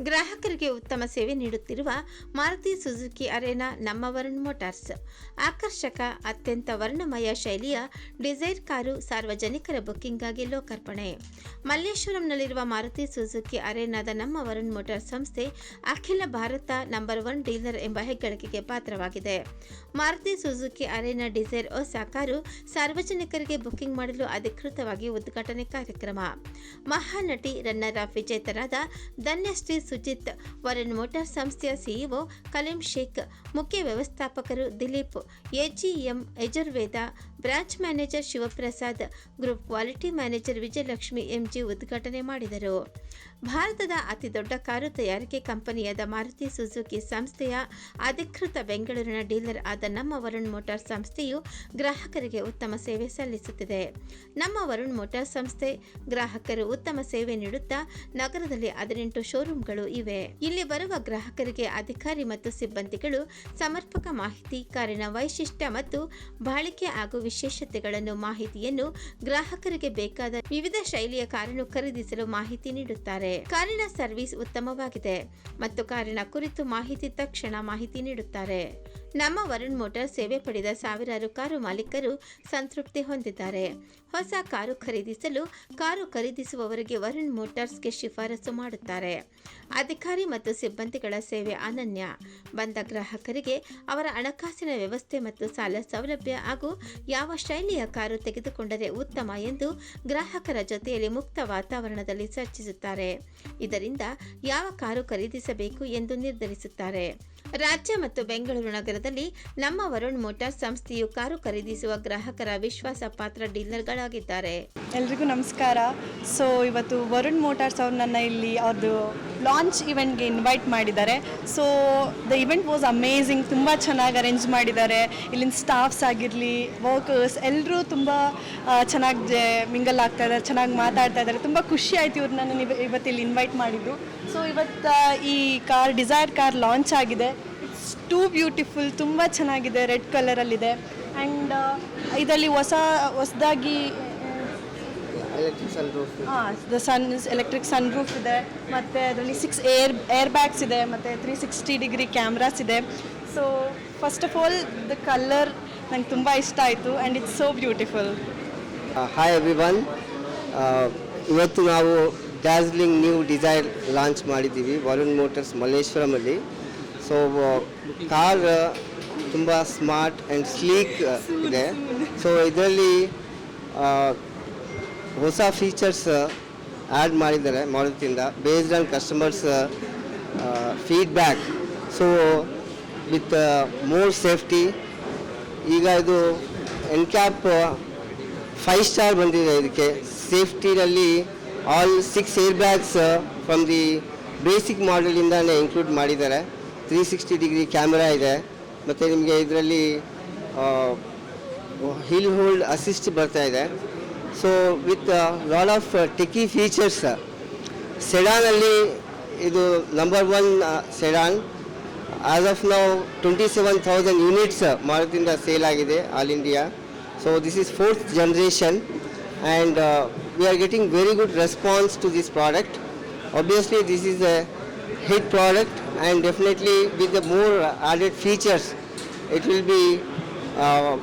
ಗ್ರಾಹಕರಿಗೆ ಉತ್ತಮ ಸೇವೆ ನೀಡುತ್ತಿರುವ ಮಾರುತಿ ಸುಜುಕಿ ಅರೇನಾ ನಮ್ಮ ವರುಣ್ ಮೋಟಾರ್ಸ್. ಆಕರ್ಷಕ, ಅತ್ಯಂತ ವರ್ಣಮಯ ಶೈಲಿಯ ಡಿಸೈರ್ ಕಾರು ಸಾರ್ವಜನಿಕರ ಬುಕ್ಕಿಂಗ್ಗಾಗಿ ಲೋಕಾರ್ಪಣೆ. ಮಲ್ಲೇಶ್ವರಂನಲ್ಲಿರುವ ಮಾರುತಿ ಸುಜುಕಿ ಅರೇನಾದ ನಮ್ಮ ವರುಣ್ ಮೋಟಾರ್ಸ್ ಸಂಸ್ಥೆ ಅಖಿಲ ಭಾರತ ನಂಬರ್ ಒನ್ ಡೀಲರ್ ಎಂಬ ಹೆಗ್ಗಳಿಕೆಗೆ ಪಾತ್ರವಾಗಿದೆ. ಮಾರುತಿ ಸುಜುಕಿ ಅರೇನಾ ಡಿಸೈರ್ ಹೊಸ ಕಾರು ಸಾರ್ವಜನಿಕರಿಗೆ ಬುಕ್ಕಿಂಗ್ ಮಾಡಲು ಅಧಿಕೃತವಾಗಿ ಉದ್ಘಾಟನೆ ಕಾರ್ಯಕ್ರಮ. ಮಹಾನಟಿ ರನ್ನರ್ ಆಫ್ ವಿಜೇತರಾದ ಧನ್ಯಶ್ರೀ ಸುಜಿತ್ ವರುಣ್ ಮೋಟಾರ್ ಸಂಸ್ಥೆಯ ಸಿಇಒ ಕಲೀಂ ಶೇಖ್ ಮುಖ್ಯ ವ್ಯವಸ್ಥಾಪಕರು Dileep AGM Yajurveda branch manager Shivaprasad, group quality manager Vijayalakshmi M ಉದ್ಘಾಟನೆ ಮಾಡಿದರು. ಭಾರತದ ಅತಿದೊಡ್ಡ ಕಾರು ತಯಾರಿಕೆ ಕಂಪನಿಯಾದ ಮಾರುತಿ ಸುಜುಕಿ ಸಂಸ್ಥೆಯ ಅಧಿಕೃತ ಬೆಂಗಳೂರಿನ ಡೀಲರ್ ಆದ ನಮ್ಮ ವರುಣ್ ಮೋಟಾರ್ ಸಂಸ್ಥೆಯು ಗ್ರಾಹಕರಿಗೆ ಉತ್ತಮ ಸೇವೆ ಸಲ್ಲಿಸುತ್ತಿದೆ. ನಮ್ಮ ವರುಣ್ ಮೋಟಾರ್ ಸಂಸ್ಥೆ ಗ್ರಾಹಕರು ಉತ್ತಮ ಸೇವೆ ನೀಡುತ್ತಾ ನಗರದಲ್ಲಿ ಹದಿನೆಂಟು ಶೋರೂಮ್ಗಳು ಇವೆ. ಇಲ್ಲಿ ಬರುವ ಗ್ರಾಹಕರಿಗೆ ಅಧಿಕಾರಿ ಮತ್ತು ಸಿಬ್ಬಂದಿಗಳು ಸಮರ್ಪಕ ಮಾಹಿತಿ, ಕಾರಿನ ವೈಶಿಷ್ಟ್ಯ ಮತ್ತು ಬಾಳಿಕೆ ಹಾಗೂ ವಿಶೇಷತೆಗಳನ್ನು, ಮಾಹಿತಿಯನ್ನು ಗ್ರಾಹಕರಿಗೆ ಬೇಕಾದ ವಿವಿಧ ಶೈಲಿಯ ಕಾರನ್ನು ಖರೀದಿಸಲು ಮಾಹಿತಿ ನೀಡುತ್ತಾರೆ. ಕಾರಿನ ಸರ್ವಿಸ್ ಉತ್ತಮವಾಗಿದೆ ಮತ್ತು ಕಾರಿನ ಕುರಿತು ಮಾಹಿತಿ ತಕ್ಷಣ ಮಾಹಿತಿ ನೀಡುತ್ತಾರೆ. ನಮ್ಮ ವರುಣ್ ಮೋಟಾರ್ ಸೇವೆ ಪಡೆದ ಸಾವಿರಾರು ಕಾರು ಮಾಲೀಕರು ಸಂತೃಪ್ತಿ ಹೊಂದಿದ್ದಾರೆ. ಹೊಸ ಕಾರು ಖರೀದಿಸಲು ಕಾರು ಖರೀದಿಸುವವರಿಗೆ ವರುಣ್ ಮೋಟಾರ್ಸ್ಗೆ ಶಿಫಾರಸು ಮಾಡುತ್ತಾರೆ. ಅಧಿಕಾರಿ ಮತ್ತು ಸಿಬ್ಬಂದಿಗಳ ಸೇವೆ ಅನನ್ಯ. ಬಂದ ಗ್ರಾಹಕರಿಗೆ ಅವರ ಹಣಕಾಸಿನ ವ್ಯವಸ್ಥೆ ಮತ್ತು ಸಾಲ ಸೌಲಭ್ಯ ಹಾಗೂ ಯಾವ ಶೈಲಿಯ ಕಾರು ತೆಗೆದುಕೊಂಡರೆ ಉತ್ತಮ ಎಂದು ಗ್ರಾಹಕರ ಜೊತೆಯಲ್ಲಿ ಮುಕ್ತ ವಾತಾವರಣದಲ್ಲಿ ಚರ್ಚಿಸುತ್ತಾರೆ. ಇದರಿಂದ ಯಾವ ಕಾರು ಖರೀದಿಸಬೇಕು ಎಂದು ನಿರ್ಧರಿಸುತ್ತಾರೆ. ರಾಜ್ಯ ಮತ್ತು ಬೆಂಗಳೂರು ನಗರದಲ್ಲಿ ನಮ್ಮ ವರುಣ್ ಮೋಟಾರ್ಸ್ ಸಂಸ್ಥೆಯು ಕಾರು ಖರೀದಿಸುವ ಗ್ರಾಹಕರ ವಿಶ್ವಾಸ ಪಾತ್ರ ಡೀಲರ್ಗಳಾಗಿದ್ದಾರೆ. ಎಲ್ರಿಗೂ ನಮಸ್ಕಾರ. ಸೊ ಇವತ್ತು ವರುಣ್ ಮೋಟಾರ್ಸ್ ಅವ್ರು ನನ್ನ ಇಲ್ಲಿ ಅವ್ರದ್ದು ಲಾಂಚ್ ಇವೆಂಟ್ಗೆ ಇನ್ವೈಟ್ ಮಾಡಿದ್ದಾರೆ. So the event was amazing ತುಂಬ ಚೆನ್ನಾಗಿ ಅರೇಂಜ್ ಮಾಡಿದ್ದಾರೆ. ಇಲ್ಲಿನ ಸ್ಟಾಫ್ಸ್ ಆಗಿರಲಿ ವರ್ಕರ್ಸ್ ಎಲ್ಲರೂ ತುಂಬ ಚೆನ್ನಾಗಿ ಮಿಂಗಲ್ ಆಗ್ತಾ ಇದ್ದಾರೆ, ಚೆನ್ನಾಗಿ ಮಾತಾಡ್ತಾ ಇದ್ದಾರೆ. ತುಂಬ ಖುಷಿ ಆಯಿತು ಇವ್ರು ನನ್ನ ಇವತ್ತು ಇಲ್ಲಿ ಇನ್ವೈಟ್ ಮಾಡಿದ್ದು. ಸೊ ಇವತ್ತು ಈ ಕಾರ್ ಡಿಸೈರ್ ಕಾರ್ ಲಾಂಚ್ ಆಗಿದೆ. ಇಟ್ಸ್ ಟೂ ಬ್ಯೂಟಿಫುಲ್ ತುಂಬ ಚೆನ್ನಾಗಿದೆ ರೆಡ್ ಕಲರಲ್ಲಿದೆ ಆ್ಯಂಡ್ ಇದರಲ್ಲಿ ಹೊಸ, ಹೊಸದಾಗಿ ಹಾಂ the sun electric sunroof ಇದೆ. ಮತ್ತು ಅದರಲ್ಲಿ ಸಿಕ್ಸ್ ಏರ್ ಏರ್ ಬ್ಯಾಗ್ಸ್ ಇದೆ ಮತ್ತು ತ್ರೀ ಸಿಕ್ಸ್ಟಿ ಡಿಗ್ರಿ ಕ್ಯಾಮ್ರಾಸ್ ಇದೆ. So first of all the colour ನಂಗೆ ತುಂಬ ಇಷ್ಟ ಆಯಿತು and it's so beautiful hi everyone ಇವತ್ತು ನಾವು ಡ್ಯಾಸ್ಲಿಂಗ್ ನ್ಯೂ ಡಿಸೈರ್ ಲಾಂಚ್ ಮಾಡಿದ್ದೀವಿ ವರುಣ್ ಮೋಟರ್ಸ್ ಮಲ್ಲೇಶ್ವರಮಲ್ಲಿ ಸೊ ಕಾರ್ ತುಂಬ ಸ್ಮಾರ್ಟ್ ಆ್ಯಂಡ್ ಸ್ಲೀಕ್ ಇದೆ. ಸೊ ಇದರಲ್ಲಿ ಹೊಸ ಫೀಚರ್ಸ್ ಆ್ಯಡ್ ಮಾಡಿದ್ದಾರೆ ಮಾಡೋದ್ರಿಂದ based on customers feedback so with more safety ಈಗ ಇದು ಎನ್ಕ್ಯಾಪ್ ಫೈವ್ ಸ್ಟಾರ್ ಬಂದಿದೆ ಇದಕ್ಕೆ. ಸೇಫ್ಟಿನಲ್ಲಿ all six airbags from the basic ಮಾಡೆಲಿಂದಲೇ include ಮಾಡಿದ್ದಾರೆ. ತ್ರೀ ಸಿಕ್ಸ್ಟಿ ಡಿಗ್ರಿ ಕ್ಯಾಮ್ರಾ ಇದೆ. ಮತ್ತು ನಿಮಗೆ ಇದರಲ್ಲಿ ಹಿಲ್ ಹೋಲ್ಡ್ ಅಸಿಸ್ಟ್ ಬರ್ತಾ ಇದೆ. so with lot of techie features ಸೆಡಾನಲ್ಲಿ ಇದು number one sedan as of ನಾವು twenty seven thousand units ಮಾರುತಿಯಿಂದ sale ಆಗಿದೆ all India so this is fourth generation and we are getting very good response to this product obviously this is a hit product and definitely with the more added features it will be uh,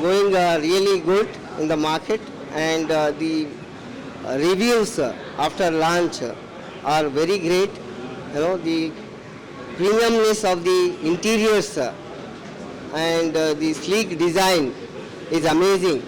going uh, really good in the market and uh, the uh, reviews uh, after launch are very great. You know the premiumness of the interiors and the sleek design is amazing